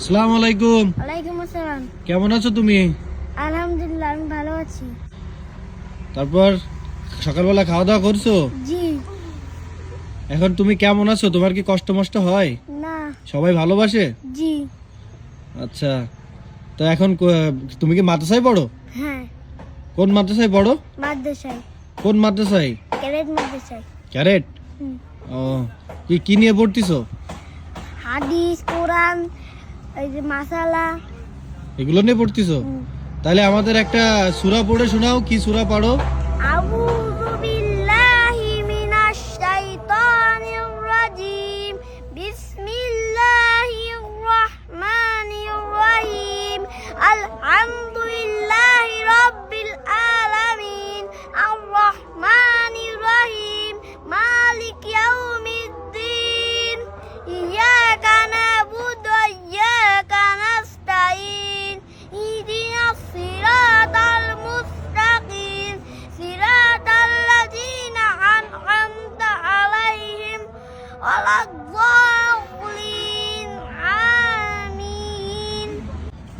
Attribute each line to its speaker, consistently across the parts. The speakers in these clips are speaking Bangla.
Speaker 1: আসসালামু আলাইকুম।
Speaker 2: ওয়ালাইকুম আসসালাম।
Speaker 1: কেমন আছো তুমি?
Speaker 2: আলহামদুলিল্লাহ আমি ভালো আছি।
Speaker 1: তারপর সকালবেলা খাওয়া দাওয়া করছ?
Speaker 2: জি।
Speaker 1: এখন তুমি কেমন আছো? তোমার কি কষ্ট মষ্ট হয়?
Speaker 2: না।
Speaker 1: সবাই ভালোবাসে?
Speaker 2: জি।
Speaker 1: আচ্ছা। তো এখন তুমি কি মাদ্রাসায় পড়ো?
Speaker 2: হ্যাঁ।
Speaker 1: কোন মাদ্রাসায় পড়ো?
Speaker 2: মাদ্রাসায়।
Speaker 1: কোন মাদ্রাসায়?
Speaker 2: ক্যারেট মাদ্রাসায়।
Speaker 1: ক্যারেট? ও কি কি নিয়ে পড়তিছো?
Speaker 2: হাদিস কোরআন এই যে মাসালা
Speaker 1: এগুলো নিয়ে পড়তিছো। তাহলে আমাদের একটা সুরা পড়ে শোনাও কি সুরা পড়ো?
Speaker 2: আউযু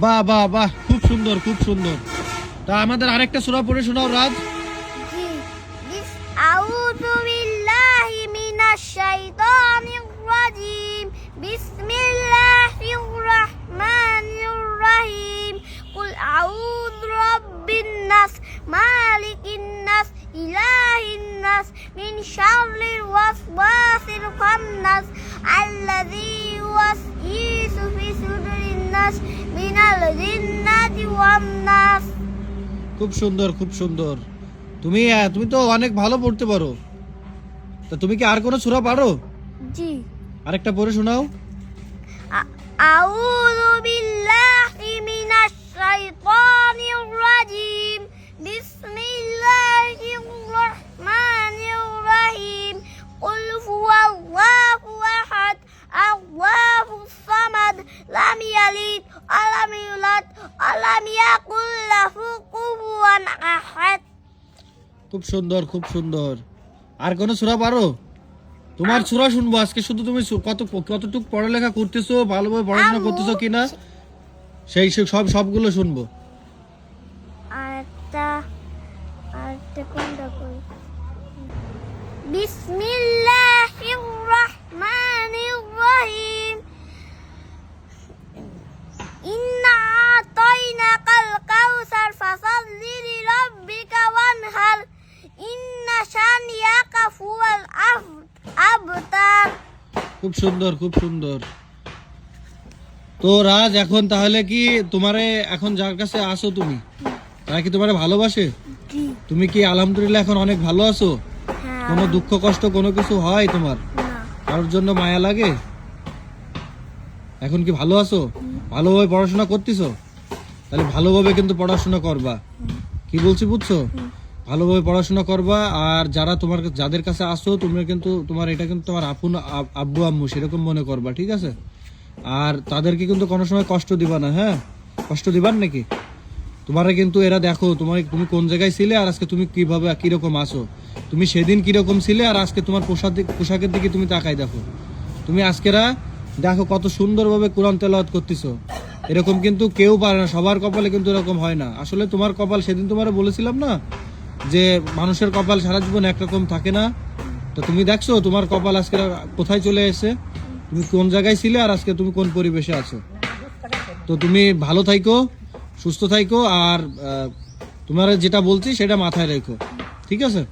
Speaker 1: বাহ বাহ বাহ খুব সুন্দর খুব সুন্দর। তা আমাদের আরেকটা সূরা পড়ে শোনাও রাজ।
Speaker 2: জি বিস আউযু বিল্লাহি মিনাশ শাইতানির রাজিম। বিসমিল্লাহির রহমানির রহিম। কুল আউযু রাব্বিন নাস মালিকিন ইলাহিন নাস মিন শাররিল ওয়াসওয়াসিল খান্নাস আল্লাযী ইউওয়াসওয়িসু ফি সুদুরিন নাস মিনাল জিন্নাতি ওয়ান নাস
Speaker 1: খুব সুন্দর খুব সুন্দর। তুমি তুমি তো অনেক ভালো পড়তে পারো। তা তুমি কি আর কোনো সুরা পারো?
Speaker 2: জি।
Speaker 1: আরেকটা পড়ে শোনাও।
Speaker 2: আউযু বিল্লাহি মিনাশ শাইতানির রাজিম। লাম ইয়ালিদ আলাম ইউলাদ আলাম yakul lahu kufuwan ahad
Speaker 1: খুব সুন্দর খুব সুন্দর। আর কোনো সুরা পারো? তোমার সুরা শুনব আজকে শুধু তুমি কত কতটুক পড়ালেখা করতেছো ভালোভাবে পড়াশোনা করতেছো কিনা সেই সব সবগুলো শুনব।
Speaker 2: বিসমিল্লাহির
Speaker 1: খুব সুন্দর খুব সুন্দর। তো রাজ এখন তাহলে কি তোমারে এখন যার কাছে আসো তুমি? তারা কি তোমারে ভালোবাসে? তুমি কি আলহামদুলিল্লাহ এখন অনেক ভালো আছো?
Speaker 2: হ্যাঁ।
Speaker 1: কোনো দুঃখ কষ্ট কোনো কিছু হয় তোমার? কারোর জন্য মায়া লাগে? এখন কি ভালো আছো? ভালোভাবে পড়াশোনা করতেছো? তাহলে ভালোভাবে কিন্তু পড়াশোনা করবা। কি বলছি বুঝছ? ভালোভাবে পড়াশোনা করবা, আর যারা তোমার যাদের কাছে আসো তুমি কিন্তু, তোমার এটা কিন্তু তোমার আপন আব্বু আম্মু সেরকম মনে করবা, ঠিক আছে? আর তাদেরকে কিন্তু কোনো সময় কষ্ট দিবা না হ্যাঁ? কষ্ট দিবার নাকি? তোমারে কিন্তু এরা দেখো, তোমার তুমি কোন জায়গায় ছিলে আর আজকে তুমি কীভাবে কীরকম আসো? তুমি সেদিন কীরকম ছিলে আর আজকে তোমার পোশাক পোশাকের দিকে তুমি তাকাই দেখো। তুমি আজকেরা দেখো কত সুন্দরভাবে কোরআন তেলাওয়াত করতেছো। এরকম কিন্তু কেউ পারে না, সবার কপালে কিন্তু এরকম হয় না। আসলে তোমার কপাল সেদিন তোমার বলেছিলাম না? যে মানুষের কপাল সারা জীবন একরকম থাকে না। তো তুমি দেখছ, তোমার কপাল আজকে কোথায় চলে এসে তুমি কোন জায়গায় ছিলে আর আজকে তুমি কোন পরিবেশে আছো? তো তুমি ভালো থাইকো, সুস্থ থাইকো আর তোমার যেটা বলছি সেটা মাথায় রেখো। ঠিক আছে?